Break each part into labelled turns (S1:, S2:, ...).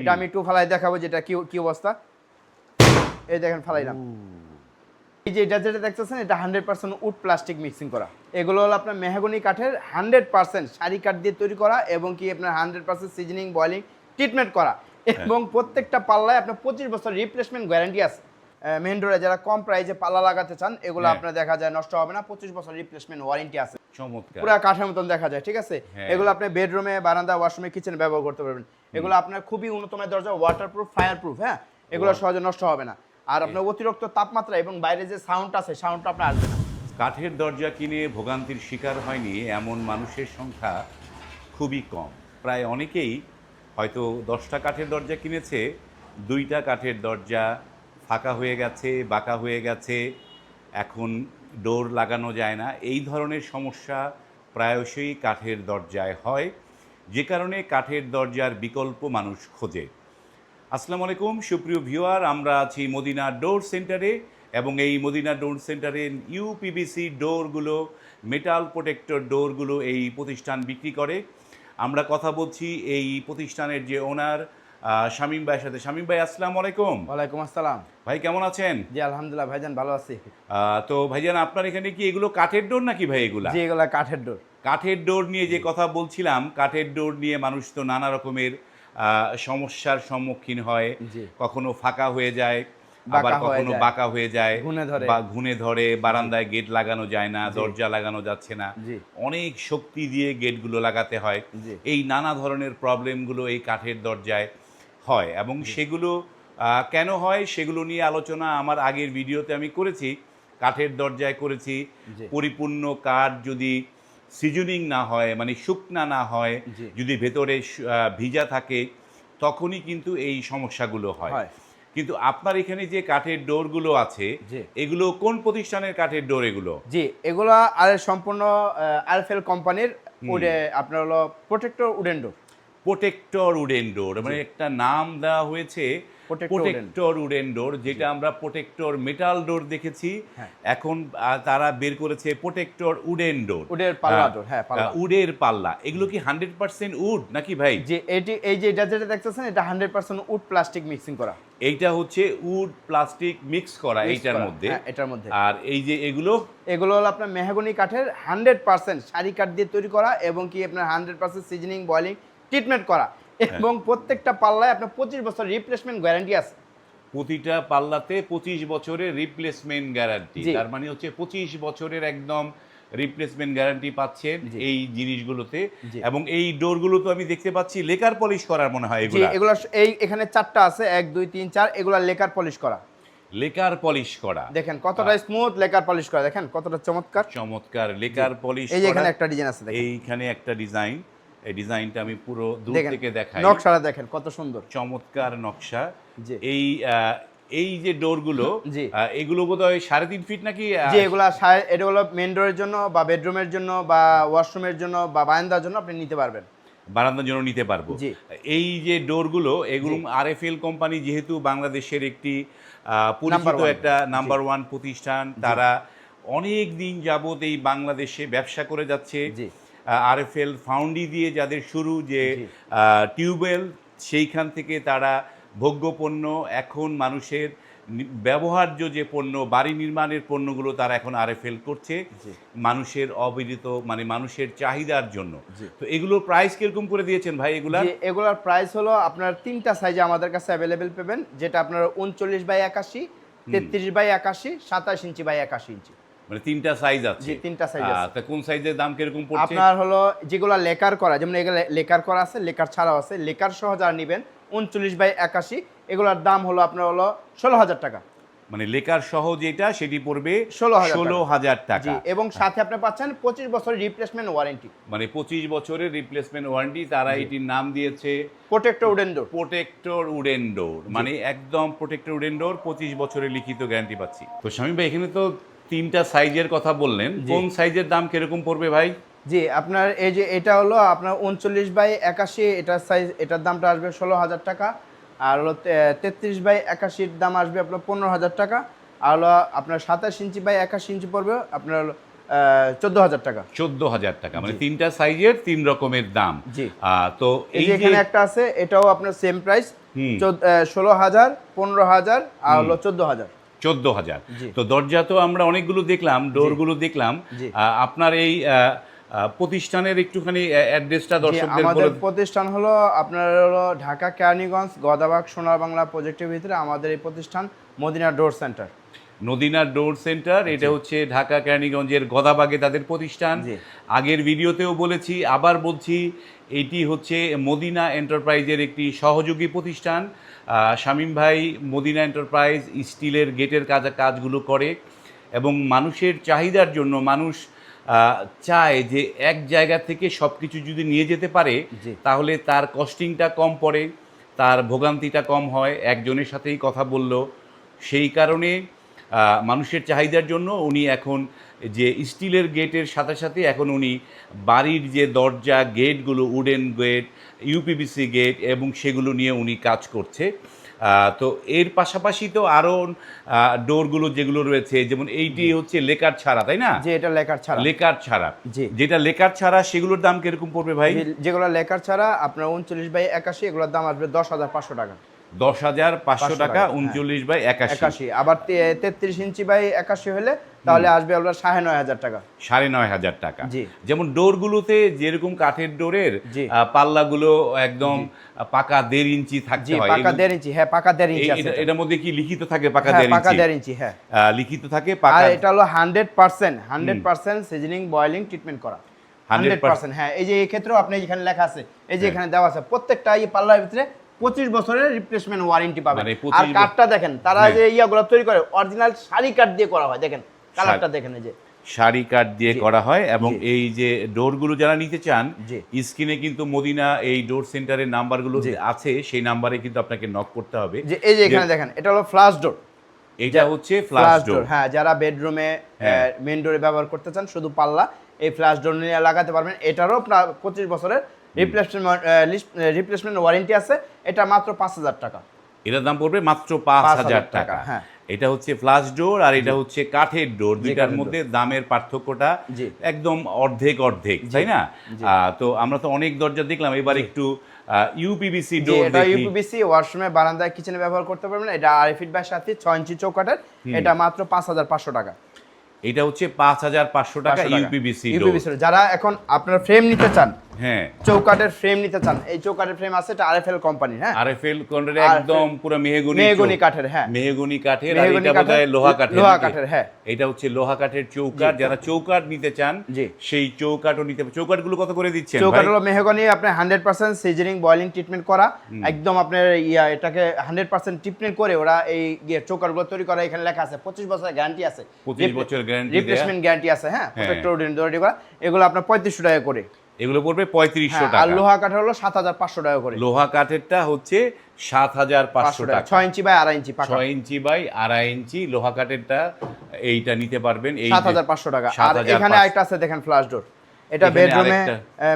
S1: এটা আমি একটু ফালাই দেখাবো যেটা কি কি অবস্থা। এই দেখেন ফালাইলাম। এই যে এটা যেটা দেখতেছেন এটা hundred percent wood plastic mixing করা। এগুলো হলো আপনার মেহাগনি কাঠের হান্ড্রেড পার্সেন্ট শাড়ি কাঠ দিয়ে তৈরি করা এবং কি আপনার hundred percent seasoning boiling treatment করা। এবং প্রত্যেকটা পাল্লায় আপনার পঁচিশ বছর রিপ্লেসমেন্ট গ্যারান্টি আছে। মেন ডোরে যারা কম প্রাইসে পাল্লা লাগাতে চান এগুলো
S2: হ্যাঁ।
S1: আপনার দেখা যায় নষ্ট হবে না। পঁচিশ বছর রিপ্লেসমেন্ট ওয়ারেন্টি আছে।
S2: চমৎকার।
S1: পুরো কাঠের মতন দেখা যায় ঠিক আছে?
S2: হ্যাঁ।
S1: এগুলো আপনি বেডরুমে বারান্দা ওয়াশরুমে কিচেন ব্যবহার করতে পারবেন। এগুলো আপনার খুবই উন্নত মানের দরজা ওয়াটারপ্রুফ ফায়ার প্রুফ হ্যাঁ? এগুলো সহজে নষ্ট হবে না। আর আপনার অতিরিক্ত তাপমাত্রা এবং বাইরে যে সাউন্ড আছে সাউন্ডটা আপনার আসবে না।
S2: কাঠের দরজা কিনে ভোগান্তির শিকার হয়নি এমন মানুষের সংখ্যা খুবই কম। প্রায় অনেকেই হয়তো দশটা কাঠের দরজা কিনেছে দুইটা কাঠের দরজা ফাঁকা হয়ে গেছে, বাঁকা হয়ে গেছে, এখন ডোর লাগানো যায় না। এই ধরনের সমস্যা প্রায়শই কাঠের দরজায় হয়, যে কারণে কাঠের দরজার বিকল্প মানুষ খোঁজে। আসসালামু আলাইকুম, সুপ্রিয় ভিউয়ার, আমরা আছি মদিনা ডোর সেন্টারে এবং এই মদিনা ডোর সেন্টারে ইউপিবিসি ডোরগুলো, মেটাল প্রোটেক্টর ডোরগুলো এই প্রতিষ্ঠান বিক্রি করে। আমরা কথা বলছি এই প্রতিষ্ঠানের যে ওনার শামীম ভাইয়ের সাথে। শামীম ভাই আসসালামু আলাইকুম।
S1: ওয়ালাইকুম আসসালাম।
S2: ভাই কেমন আছেন?
S1: জি আলহামদুলিল্লাহ ভাইজান ভালো আছি।
S2: তো ভাইজান আপনার এখানে কি এগুলো কাঠের ডোর নাকি ভাই এগুলা?
S1: জি এগুলো কাঠের ডোর
S2: কাঠের ডোর নিয়ে যে কথা বলছিলাম কাঠের ডোর নিয়ে মানুষ তো নানা রকমের সমস্যার সম্মুখীন হয়। কখনো ফাঁকা হয়ে যায় আবার কখনো বাঁকা হয়ে যায়। বা ঘুনে ধরে বারান্দায় গেট লাগানো যায় না দরজা লাগানো যাচ্ছে না। অনেক শক্তি দিয়ে গেটগুলো লাগাতে হয়। এই নানা ধরনের প্রবলেমগুলো এই কাঠের দরজায় হয় এবং সেগুলো কেন হয় সেগুলো নিয়ে আলোচনা আমার আগের ভিডিওতে আমি করেছি। কাঠের দরজায় করেছি। পরিপূর্ণ কাঠ যদি সিজনিং না হয় মানে শুকনা না হয় যদি ভেতরে ভিজা থাকে তখনই কিন্তু এই সমস্যাগুলো হয়। কিন্তু আপনার এখানে যে কাঠের ডোরগুলো আছে এগুলো কোন প্রতিষ্ঠানের কাঠের ডোর এগুলো?
S1: জি এগুলো আর সম্পূর্ণ আরফেল কোম্পানির আপনার হলো protector wooden door.
S2: Protector wooden door মানে একটা নাম দেওয়া হয়েছে প্রোটেক্টর উডেন ডোর। যেটা আমরা প্রোটেক্টর মেটাল ডোর দেখেছি।
S1: হ্যাঁ।
S2: এখন তারা বের করেছে প্রোটেক্টর উডেন ডোর।
S1: উডের পাল্লা ডোর হ্যাঁ পাল্লা।
S2: উডের পাল্লা। এগুলো কি হান্ড্রেড পার্সেন্ট উড নাকি ভাই?
S1: যে এটি এই যে এটা যেটা দেখতেছেন এটা hundred percent wood plastic mixing করা।
S2: এইটা হচ্ছে উড প্লাস্টিক মিক্স করা এইটার মধ্যে।
S1: হ্যাঁ, এটার মধ্যে।
S2: আর এই যে এগুলো?
S1: এগুলো হলো আপনার মেহাগনি কাঠের হান্ড্রেড পার্সেন্ট শাড়ি কাঠ দিয়ে তৈরি করা এবং কি আপনার hundred percent seasoning boiling treatment করা।
S2: হ্যাঁ।
S1: এবং প্রত্যেকটা পাল্লায় আপনার পঁচিশ বছর রিপ্লেসমেন্ট গ্যারান্টি আছে।
S2: প্রতিটা পাল্লাতে পঁচিশ বছরের রিপ্লেসমেন্ট গ্যারান্টি তার মানে হচ্ছে পঁচিশ বছরের একদম রিপ্লেসমেন্ট গ্যারান্টি পাচ্ছেন এই জিনিসগুলোতে। এবং এই ডোরগুলো তো আমি দেখতে পাচ্ছি লেকার পলিশ করার মনে হয় এগুলা।
S1: এগুলো এই এখানে চারটা আছে এক দুই তিন চার এগুলো লেকার পলিশ করা।
S2: লেকার পলিশ করা।
S1: দেখেন কতটা স্মুথ লেকার পলিশ করা দেখেন কতটা চমৎকার।
S2: চমৎকার লেকার পলিশ
S1: এই এখানে একটা ডিজাইন আছে
S2: এইখানে একটা ডিজাইন এই ডিজাইনটা আমি পুরো দূর থেকে দেখাই।
S1: নকশাটা দেখেন কত সুন্দর।
S2: চমৎকার নকশা। এই এই যে ডোরগুলো। এগুলো বোধহয় সাড়ে তিন ফিট নাকি
S1: যে এগুলা এটা হলো মেন ডোরের জন্য বা বেডরুমের জন্য বা ওয়াশরুমের জন্য বা বারান্দার জন্য আপনি নিতে পারবেন।
S2: বারান্দার জন্য নিতে পারব। এই যে ডোরগুলো এগুলো আরএফএল কোম্পানি যেহেতু বাংলাদেশের একটি পরিচিত একটা নাম্বার ওয়ান প্রতিষ্ঠান তারা অনেক দিন যাবত এই বাংলাদেশে ব্যবসা করে যাচ্ছে। আরএফএল ফাউন্ডি দিয়ে যাদের শুরু যে টিউবওয়েল সেইখান থেকে তারা ভোগ্যপণ্য এখন মানুষের ব্যবহার্য যে পণ্য বাড়ি নির্মাণের পণ্যগুলো তারা এখন আরএফএল করছে মানুষের অবিদিত মানে মানুষের চাহিদার জন্য। তো এগুলোর প্রাইস কীরকম করে দিয়েছেন ভাই এগুলা
S1: এগুলার প্রাইস হলো আপনার তিনটা সাইজে আমাদের কাছে অ্যাভেলেবেল পাবেন যেটা আপনার উনচল্লিশ বাই একাশি তেত্রিশ বাই একাশি সাতাশ ইঞ্চি বাই একাশি ইঞ্চি।
S2: মানে তিনটা সাইজ আছে।
S1: জি, তিনটা
S2: আহ,
S1: আছে।
S2: কোন সাইজের দাম কীরকম পড়ছে?
S1: আপনার হলো যেগুলো লেকার করা যেমন এগুলো লেকার করা আছে লেকার ছাড়াও আছে লেকার সহ যারা নেবেন উনচল্লিশ বাই একাশি এগুলোর দাম হলো আপনার হলো ষোলো হাজার টাকা।
S2: মানে লেকার সহ যেটা সেটি পড়বে
S1: 16,000
S2: ষোলো হাজার টাকা।
S1: এবং সাথে আপনি পাচ্ছেন পঁচিশ বছর রিপ্লেসমেন্ট ওয়ারেন্টি
S2: মানে পঁচিশ বছরের রিপ্লেসমেন্ট ওয়ারেন্টি তারা এটির নাম দিয়েছে
S1: protector wooden door
S2: protector wooden door মানে একদম প্রোটেক্টর উডেন ডোর পঁচিশ বছরের লিখিত গ্যারান্টি পাচ্ছি। তো স্বামী ভাই এখানে তো তিনটা সাইজের কথা বললেন। কোন সাইজের দাম কীরকম পড়বে ভাই?
S1: জি আপনার এই যে এটা হলো আপনার উনচল্লিশ বাই একাশি এটার সাইজ এটার দামটা আসবে ষোলো হাজার টাকা। আর হলো তেত্রিশ বাই একাশির দাম আসবে আপনার পনেরো হাজার টাকা। আর হলো আপনার সাতাশ ইঞ্চি বাই একাশি ইঞ্চি পড়বে আপনার হলো চোদ্দ হাজার টাকা।
S2: চোদ্দ হাজার টাকা মানে তিনটা সাইজের তিন রকমের দাম।
S1: জি।
S2: তো
S1: এই এখানে একটা আছে এটাও আপনার সেম প্রাইস। ষোলো হাজার পনেরো হাজার আর হলো চোদ্দ হাজার।
S2: চোদ্দ হাজার। তো দরজা তো আমরা অনেকগুলো দেখলাম ডোরগুলো দেখলাম। আহ, আপনার এই প্রতিষ্ঠানের একটুখানি অ্যাড্রেসটা দর্শকদের
S1: আমাদের প্রতিষ্ঠান হলো আপনার হলো ঢাকা কেরানীগঞ্জ গদাবাগ সোনার বাংলা প্রজেক্টের ভিতরে আমাদের এই প্রতিষ্ঠান মদিনা ডোর সেন্টার
S2: নদীনার ডোর সেন্টার এটা হচ্ছে ঢাকা কেরানীগঞ্জের গদাবাগে তাদের প্রতিষ্ঠান। আগের ভিডিওতেও বলেছি আবার বলছি এটি হচ্ছে মদিনা এন্টারপ্রাইজের একটি সহযোগী প্রতিষ্ঠান। শামীম ভাই মদিনা এন্টারপ্রাইজ স্টিলের গেটের কাজ কাজগুলো করে এবং মানুষের চাহিদার জন্য মানুষ চায় যে এক জায়গা থেকে সব কিছু যদি নিয়ে যেতে পারে। তাহলে তার কস্টিংটা কম পড়ে তার ভোগান্তিটা কম হয়। একজনের সাথেই কথা বলল। সেই কারণে মানুষের চাহিদার জন্য উনি এখন যে স্টিলের গেটের সাথে সাথে এখন উনি বাড়ির যে দরজা গেটগুলো উডেন গেট ইউপিবিসি গেট এবং সেগুলো নিয়ে উনি কাজ করছে। তো এর পাশাপাশি তো আরও ডোরগুলো যেগুলো রয়েছে যেমন এইটি হচ্ছে লেকার ছাড়া তাই না?
S1: যে এটা লেখার ছাড়া।
S2: লেকার ছাড়া। যেটা লেকার ছাড়া সেগুলোর দাম কীরকম পড়বে ভাই?
S1: যেগুলো লেখার ছাড়া আপনার উনচল্লিশ বাই একাশি এগুলোর দাম আসবে দশ হাজার পাঁচশো টাকা।
S2: দশ হাজার পাঁচশো টাকা
S1: হ্যাঁ।
S2: উনচল্লিশ বাই একাশি।
S1: একাশি। আবার তেত্রিশ ইঞ্চি বাই একাশি হলে তাহলে আসবে আপনার সাড়ে নয় হাজার টাকা।
S2: সাড়ে নয় হাজার টাকা। যেমন ডোরগুলোতে যেরকম কাঠের ডোরের পাল্লাগুলো একদম পাকা দেড় ইঞ্চি হয়।
S1: পাকা দেড় ইঞ্চি হ্যাঁ পাকা দেড় ইঞ্চি।
S2: এটার মধ্যে কি লিখিত থাকে পাকা
S1: হ্যাঁ
S2: দেড়
S1: পাকা দেড় ইঞ্চি হ্যাঁ।
S2: লিখিত থাকে পাকা
S1: এটা হলো hundred percent hundred percent seasoning boiling treatment করা। হান্ড্রেড পার্সেন্ট হ্যাঁ। এই যে এই ক্ষেত্রেও আপনি এখানে লেখা আছে। এই যে এখানে দেওয়া আছে প্রত্যেকটা এই পাল্লার ভিতরে পঁচিশ বছরের রিপ্লেসমেন্ট ওয়ারেন্টি পাবেন।
S2: মানে
S1: আর
S2: 25
S1: কাঠটা দেখেন তারা
S2: হ্যাঁ।
S1: যে ইয়াগুলো তৈরি করে অরিজিনাল শাড়ি কাঠ দিয়ে করা হয় দেখেন কালারটা দেখেন এই যে।
S2: শাড়ি কাঠ দিয়ে করা হয় এবং এই যে ডোরগুলো যারা নিতে চান স্ক্রিনে কিন্তু মদিনা এই ডোর সেন্টারের নাম্বারগুলো আছে সেই নাম্বারে কিন্তু আপনাকে নক করতে হবে।
S1: যে এই যে এখানে দেখেন এটা হলো ফ্লাশ ডোর
S2: এটা হচ্ছে ফ্লাশ ডোর
S1: হ্যাঁ যারা বেডরুমে। মেন ডোরে ব্যবহার করতে চান শুধু পাল্লা এই ফ্লাশ ডোর নিয়ে লাগাতে পারবেন। এটারও পঁচিশ বছরের রিপ্লেসমেন্ট রিপ্লেসমেন্ট ওয়ারেন্টি আছে। এটা মাত্র পাঁচ হাজার টাকা।
S2: এটার দাম পড়বে মাত্র পাঁচ হাজার টাকা।
S1: হ্যাঁ।
S2: এটা হচ্ছে ফ্লাশ ডোর আর এটা হচ্ছে কাঠের ডোর দুইটার মধ্যে দামের পার্থক্যটা একদম অর্ধেক অর্ধেক তাই না? তো আমরা তো অনেক দরজা দেখলাম। এবার একটু ইউপিবিসি ডোর
S1: এটা ইউপিবিসি ওয়াশরুমে বারান্দায় কিচেনে ব্যবহার করতে পারবেন এটা আড়াই ফিট বাই সাত ফিট ছয় ইঞ্চি চৌকাঠের। এটা মাত্র পাঁচ হাজার পাঁচশো টাকা।
S2: এটা হচ্ছে পাঁচ হাজার পাঁচশো টাকা
S1: 500 টাকা।
S2: ইউপিবিসি ডোর
S1: যারা এখন আপনার ফ্রেম নিতে চান
S2: হ্যাঁ।
S1: চৌকাঠের ফ্রেম নিতে চান এই চৌকাঠের ফ্রেম আছে এটা আরএফএল কোম্পানির হ্যাঁ?
S2: আরএফএল
S1: RFL
S2: একদম পুরো মেহগনি
S1: মেহগনি কাঠের, হ্যাঁ।
S2: মেহগনি কাঠের আর এটা বোধহয় লোহা কাঠের
S1: লোহা কাঠের, হ্যাঁ।
S2: এটা হচ্ছে লোহা কাঠের চৌকাঠ। যারা চৌকাঠ নিতে চান সেই চৌকাঠও নিতে চৌকাঠগুলো কত করে দিচ্ছেন ভাই?
S1: হলো mahogany hundred percent seasoning boiling treatment করা। একদম আপনার ইয়া এটাকে হান্ড্রেড পার্সেন্ট ট্রিটমেন্ট করে ওরা এই চৌকাঠগুলো তৈরি করা এখানে লেখা আছে পঁচিশ বছরের গ্যারান্টি আছে।
S2: 25 বছরের দেয়া।
S1: রিপ্লেসমেন্ট গ্যারান্টি আছে হ্যাঁ
S2: হ্যাঁ।
S1: প্রোটেক্টর করা। এগুলো আপনার পঁয়ত্রিশশো টাকা করে।
S2: এগুলো পড়বে পঁয়ত্রিশশো
S1: হ্যাঁ, আর লোহা কাঠ হলো সাত হাজার পাঁচশো টাকা করে।
S2: লোহা কাঠেরটা হচ্ছে সাত হাজার পাঁচশো
S1: টাকা।
S2: টাকা।
S1: ছয় ইঞ্চি বাই আড়াই ইঞ্চি
S2: ছয় ইঞ্চি বাই আড়াই ইঞ্চি লোহা কাঠেরটা এইটা নিতে পারবেন এই
S1: সাত হাজার পাঁচশো টাকা। আর
S2: 7,500
S1: এখানে একটা আছে দেখেন ফ্লাশ ডোর এটা বেডরুমে।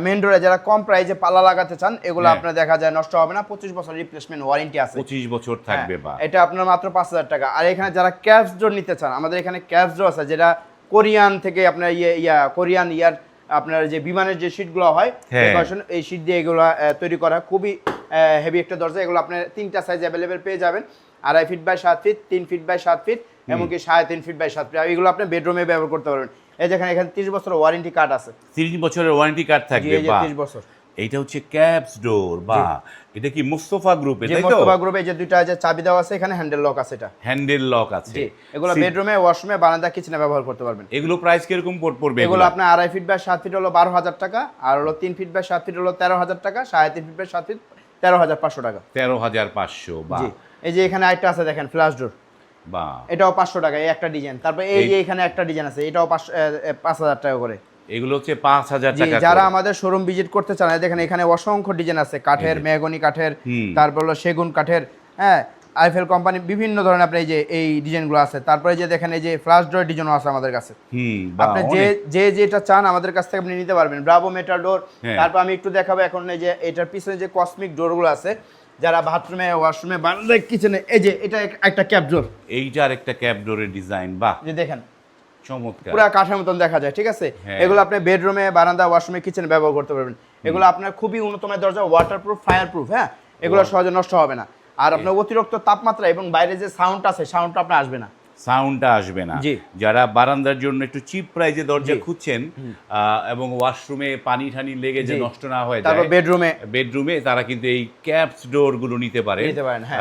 S1: মেন ডোরে যারা কম প্রাইসে পাল্লা লাগাতে চান এগুলো
S2: হ্যাঁ।
S1: আপনার দেখা যায় নষ্ট হবে না। পঁচিশ বছর রিপ্লেসমেন্ট ওয়ারেন্টি আছে।
S2: পঁচিশ বছর থাকবে
S1: হ্যাঁ,
S2: বা।
S1: এটা আপনার মাত্র পাঁচ হাজার টাকা। আর এখানে যারা ক্যাপস ডোর নিতে চান আমাদের এখানে ক্যাপস ডোর আছে যেটা কোরিয়ান থেকে আপনার ইয়ে ইয়া কোরিয়ান ইয়ার আপনার যে বিমানের যে সিটগুলো হয়
S2: হ্যাঁ।
S1: এই সিট দিয়ে এগুলো তৈরি করা খুবই হেভি একটা দরজা। এগুলো আপনার তিনটা সাইজ অ্যাভেলেবেল পেয়ে যাবেন। আড়াই ফিট বাই সাত ফিট তিন ফিট বাই সাত ফিট এমনকি সাড়ে তিন ফিট বাই সাত ফিট এগুলো আপনি বেডরুমে ব্যবহার করতে পারবেন। এই যেখানে এখানে তিরিশ বছর ওয়ারেন্টি কার্ড আছে।
S2: তিরিশ বছরের ওয়ারেন্টি কার্ড
S1: থাকে
S2: থাকবে
S1: তিরিশ বছর।
S2: এইটা হচ্ছে ক্যাপস ডোর বা এটা কি মুস্তফা গ্রুপে তাই তো?
S1: মোস্তফা গ্রুপে যে দুইটা যে চাবি দেওয়া আছে এখানে হ্যান্ডেল লক আছে এটা।
S2: হ্যান্ডেল লক আছে।
S1: জি এগুলো বেডরুমে ওয়াশরুমে বারান্দা কিচেনে ব্যবহার করতে পারবেন।
S2: এগুলো প্রাইস কীরকম পড়- পড়বে
S1: এগুলো আপনার আড়াই ফিট বাই সাত ফিট হলো বারো হাজার টাকা আর হলো তিন ফিট বাই সাত ফিট হলো তেরো হাজার টাকা সাড়ে তিন ফিট বাই সাত ফিট তেরো হাজার পাঁচশো টাকা।
S2: তেরো হাজার পাঁচশো বা
S1: এই যে এখানে একটা আছে দেখেন ফ্ল্যাশ ডোর
S2: বা
S1: এটাও পাঁচশো টাকা এই একটা ডিজাইন তারপর এই যে এখানে একটা ডিজাইন আছে এটাও এ, পাঁচ হাজার টাকা করে।
S2: এগুলো হচ্ছে পাঁচ হাজার টাকা
S1: যারা আমাদের শোরুম ভিজিট করতে চান দেখেন এখানে অসংখ্য ডিজাইন আছে কাঠের মেহগনি কাঠের তারপর হলো সেগুন কাঠের হ্যাঁ আইফেল কোম্পানি বিভিন্ন ধরনের আপনার এই যে এই ডিজাইনগুলো আছে। তারপরে যে দেখেন এই যে ফ্লাশ ডোর ডিজাইনও আছে আমাদের কাছে। আপনি যে যে যেটা চান আমাদের কাছ থেকে আপনি নিতে পারবেন। Bravo metal door. তারপর আমি একটু দেখাবো এখন এই যে এটার পিছনে যে কসমিক ডোরগুলো আছে যারা বাথরুমে ওয়াশরুমে বারান্দায় কিচেনে এই যে এটা এক- একটা ক্যাপ ডোর
S2: এইটার একটা ক্যাপ ডোরের ডিজাইন বা
S1: যে দেখেন
S2: চমৎকার।
S1: পুরো কাঠের মতন দেখা যায় ঠিক আছে?
S2: হ্যাঁ।
S1: এগুলো আপনি বেডরুমে বারান্দা ওয়াশরুমে কিচেনে ব্যবহার করতে পারবেন। এগুলো আপনার খুবই উন্নত মানের দরজা ওয়াটার প্রুফ ফায়ার প্রুফ হ্যাঁ? এগুলো সহজে নষ্ট হবে না। আর আপনার অতিরিক্ত তাপমাত্রা এবং বাইরে যে সাউন্ড আছে সাউন্ডটা আপনার আসবে না।
S2: সাউন্ডটা আসবে না। যারা বারান্দার জন্য একটু চিপ প্রাইজে দরজা খুঁজছেন এবং ওয়াশরুমে পানি টানি লেগে যে নষ্ট না হয়ে
S1: তারপর বেডরুমে
S2: বেডরুমে তারা কিন্তু এই ক্যাপস ডোরগুলো নিতে পারে
S1: নিতে পারেন, হ্যাঁ।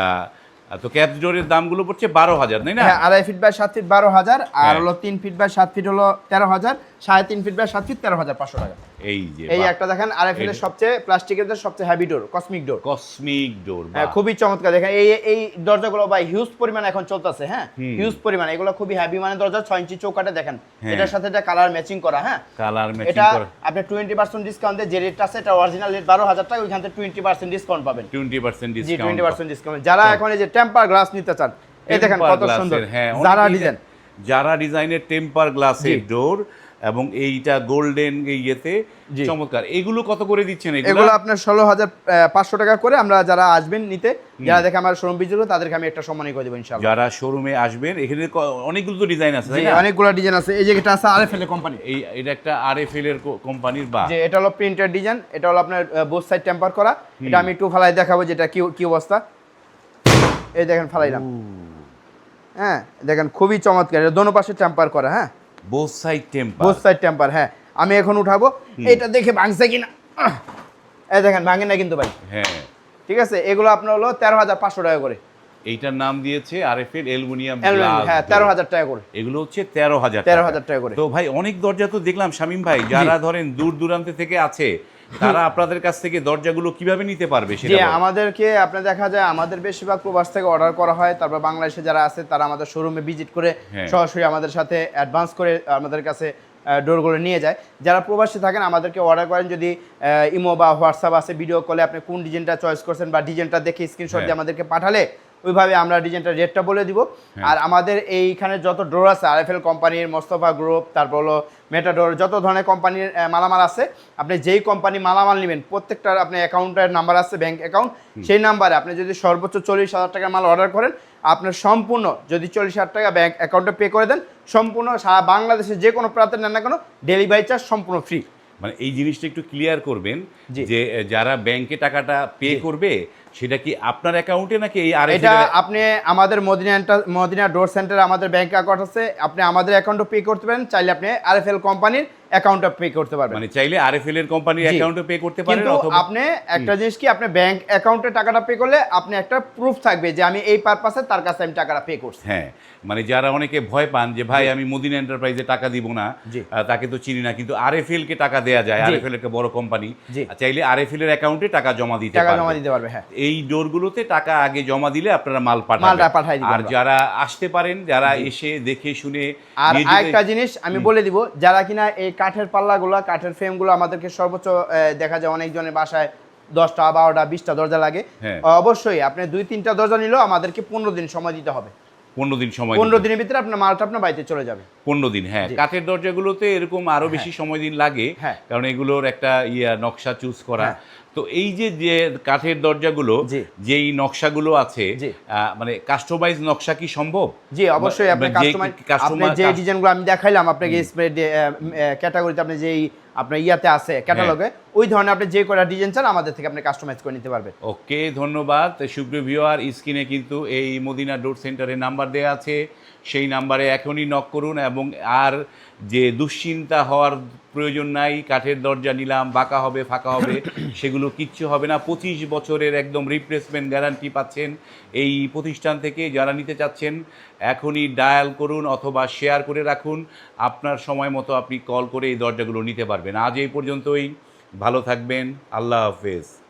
S2: তো ক্যাপ ডোরের দামগুলো পড়ছে বারো হাজার তাই না
S1: হ্যাঁ আড়াই ফিট বাই সাত ফিট বারো হাজার আর
S2: হ্যাঁ।
S1: হলো তিন ফিট বাই সাত ফিট হলো তেরো হাজার সাড়ে তিন ফিট বাই সাত ফিট তেরো হাজার পাঁচশো টাকা
S2: এই যে
S1: এই একটা দেখেন সবচেয়ে প্লাস্টিকের সবচেয়ে door cosmic door
S2: cosmic door
S1: হ্যাঁ খুবই চমৎকার। দেখেন এই এই দরজাগুলো ভাই হিউজ পরিমাণ এখন চলতেছে হ্যাঁ? হিউজ পরিমাণ। এগুলো খুবই মানে দরজা ইঞ্চি চৌকাটে দেখেন।
S2: হ্যাঁ।
S1: এটার সাথে এটা কালার ম্যাচিং করা হ্যাঁ?
S2: কালার ম্যাচিং
S1: এটা আপনি টোয়েন্টি পার্সেন্ট ডিসকাউন্ট যে রেটটা আছে এটা অরিজিনাল রেট বারো হাজার টাকা ওইখান থেকে টোয়েন্টি পার্সেন্ট ডিসকাউন্ট পাবেন।
S2: টোয়েন্টি পার্সেন্ট
S1: জি
S2: ডিসকাউন্ট
S1: টোয়েন্টি পার্সেন্ট ডিসকাউন্ট যারা এখন এই যে টেম্পার গ্লাস নিতে চান এই দেখেন কত সুন্দর।
S2: হ্যাঁ
S1: যারা ডিজাইন
S2: যারা ডিজাইনের টেম্পার গ্লাসের ডোর এবং এইটা গোল্ডেন ইয়েতে। চমৎকার। এগুলো কত করে দিচ্ছেন
S1: এগুলো?
S2: এগুলো
S1: আপনার ষোলো হাজার পাঁচশো টাকা করে আমরা যারা আসবেন নিতে যারা দেখে আমার শোরুম বিজুলো তাদেরকে আমি একটা সম্মানই করে দেবো
S2: যারা শোরুমে আসবেন এখানে অনেকগুলো তো ডিজাইন আছে
S1: অনেকগুলো ডিজাইন আছে। এই যে এটা আছে আরএফএল কোম্পানি
S2: এই এটা একটা আর এফ এল এর কোম্পানির বা।
S1: যে এটা হলো প্রিন্টেড ডিজাইন এটা হলো আপনার বোথ সাইড টেম্পার করা। এটা আমি একটু ফালাই দেখাবো যেটা কি কি অবস্থা। এই দেখেন ফালাইলাম। হ্যাঁ দেখেন খুবই চমৎকার। এটা দোনো পাশে টেম্পার করা হ্যাঁ?
S2: Both side temper
S1: both side temper হ্যাঁ। আমি এখন উঠাবো। এটা দেখে ভাঙছে কিনা? এই দেখেন ভাঙে না কিন্তু ভাই।
S2: হ্যাঁ।
S1: ঠিক আছে এগুলো আপনার হলো তেরো হাজার পাঁচশো টাকা করে।
S2: এইটার নাম দিয়েছে আর এফ এল অ্যালুমিনিয়াম
S1: হ্যাঁ তেরো হাজার টাকা করে।
S2: এগুলো হচ্ছে তেরো হাজার
S1: তেরো হাজার টাকা করে।
S2: তো ভাই অনেক দরজা তো দেখলাম শামিম ভাই যারা ধরেন দূর দূরান্ত থেকে আছে তারা আপনাদের কাছ থেকে দরজাগুলো কীভাবে নিতে পারবে সেটা
S1: আমাদেরকে দেখা যায় আমাদের বেশিরভাগ প্রবাস থেকে অর্ডার করা হয় তারপর বাংলাদেশে যারা আছে তারা আমাদের শোরুমে ভিজিট করে
S2: হ্যাঁ।
S1: সরাসরি আমাদের সাথে অ্যাডভান্স করে আমাদের কাছে ডোরগুলো নিয়ে যায় যারা প্রবাসী থাকেন আমাদেরকে অর্ডার করেন যদি ইমো বা হোয়াটসঅ্যাপ আছে ভিডিও কলে আপনি কোন ডিজাইনটা চয়েস করছেন বা ডিজাইনটা দেখে স্ক্রিনশট দিয়ে
S2: হ্যাঁ।
S1: আমাদেরকে পাঠালে ওইভাবে আমরা ডিজাইনটা রেটটা বলে দিব। আর আমাদের এইখানে যত ডোর আছে আর এফ এল কোম্পানির মোস্তফা গ্রুপ তারপর হলো মেটাডোর যত ধরনের কোম্পানির মালামাল আছে আপনি যেই কোম্পানি মালামাল নেবেন প্রত্যেকটার আপনি অ্যাকাউন্টের নাম্বার আছে ব্যাংক অ্যাকাউন্ট সেই নাম্বারে আপনি যদি সর্বোচ্চ চল্লিশ হাজার টাকার মাল অর্ডার করেন আপনার সম্পূর্ণ যদি চল্লিশ হাজার টাকা ব্যাংক অ্যাকাউন্টে পে করে দেন সম্পূর্ণ সারা বাংলাদেশে যে কোনো প্রান্তে নেন না কেন ডেলিভারি চার্জ সম্পূর্ণ ফ্রি
S2: মানে এই জিনিসটা একটু ক্লিয়ার করবেন যে যারা ব্যাংকে টাকাটা পে করবে সেটা কি আপনার অ্যাকাউন্টে নাকি এই আর
S1: এটা আপনি আমাদের মদিনা মদিনা ডোর সেন্টারে আমাদের ব্যাংক অ্যাকাউন্ট আছে। আপনি আমাদের অ্যাকাউন্টে পে করতে পারেন চাইলে আপনি আরএফএল কোম্পানির অ্যাকাউন্টে পে করতে পারবেন।
S2: মানে চাইলে আর এফ এল এর কোম্পানির। অ্যাকাউন্টে পে করতে পারেন অথবা
S1: আপনি একটা জিনিস কি আপনি ব্যাংক অ্যাকাউন্টে টাকাটা পে করলে আপনি একটা প্রুফ থাকবে যে আমি এই পারপাসে তার কাছে আমি টাকাটা পে করছি।
S2: হ্যাঁ মানে যারা অনেকে ভয় পান যে ভাই আমি মদিনা এন্টারপ্রাইজে টাকা দিব না তাকে তো চিনি না। কিন্তু আর এফ এল কে টাকা দেয়া যায়
S1: জি।
S2: আর এফ এল একটা বড় কোম্পানি। চাইলে আর এফ এল এর অ্যাকাউন্টে টাকা জমা দিতে পারবে।
S1: টাকা জমা দিতে পারবে হ্যাঁ।
S2: এই ডোরগুলোতে টাকা আগে জমা দিলে আপনারা মাল পাঠাবেন। আর যারা আসতে পারেন যারা এসে দেখে শুনে
S1: আর আরেকটা জিনিস আমি বলে দিব যারা কিনা এই কাঠের পাল্লাগুলো কাঠের ফ্রেমগুলো আমাদেরকে সর্বোচ্চ দেখা যায় অনেকজনের বাসায় দশটা বারোটা বিশটা দরজা লাগে।
S2: হ্যাঁ।
S1: অবশ্যই আপনি দুই তিনটা দরজা নিলেও আমাদেরকে পনেরো দিন সময় দিতে হবে।
S2: পনেরো দিন সময়
S1: পনেরো দিনের ভিতরে আপনার মালটা আপনার বাড়িতে চলে যাবে।
S2: পনেরো দিন হ্যাঁ। কাঠের দরজাগুলোতে এরকম আরও বেশি সময় দিন লাগে
S1: হ্যাঁ।
S2: কারণ এগুলোর একটা ইয়া নকশা চুজ করা।
S1: হ্যাঁ।
S2: তো এই যে যে কাঠের দরজাগুলো যেই নকশাগুলো আছে মানে কাস্টমাইজ নকশা কি সম্ভব?
S1: জি অবশ্যই আপনি কাস্টমাইজ
S2: customer-
S1: আপনি যে ডিজাইনগুলো আমি দেখাইলাম আপনাকে স্প্রে ক্যাটাগরিতে আপনি যেই আপনার ইয়াতে আছে ক্যাটালগে ওই ধরনের আপনি যে কটা ডিজাইন চান আমাদের থেকে আপনি কাস্টমাইজ করে নিতে পারবেন।
S2: ওকে ধন্যবাদ। সুপ্রিয় ভিওয়ার স্ক্রিনে কিন্তু এই মদিনা ডোর সেন্টারের নাম্বার দেওয়া আছে। সেই নাম্বারে এখনই নক করুন এবং আর যে দুশ্চিন্তা হওয়ার প্রয়োজন নাই কাঠের দরজা নিলাম বাঁকা হবে ফাঁকা হবে সেগুলো কিচ্ছু হবে না। পঁচিশ বছরের একদম রিপ্লেসমেন্ট গ্যারান্টি পাচ্ছেন। এই প্রতিষ্ঠান থেকে যারা নিতে চাচ্ছেন এখনই ডায়াল করুন অথবা শেয়ার করে রাখুন। আপনার সময় মতো আপনি কল করে এই দরজাগুলো নিতে পারবেন। আজ এই পর্যন্তই। ভালো থাকবেন। আল্লাহ হাফেজ।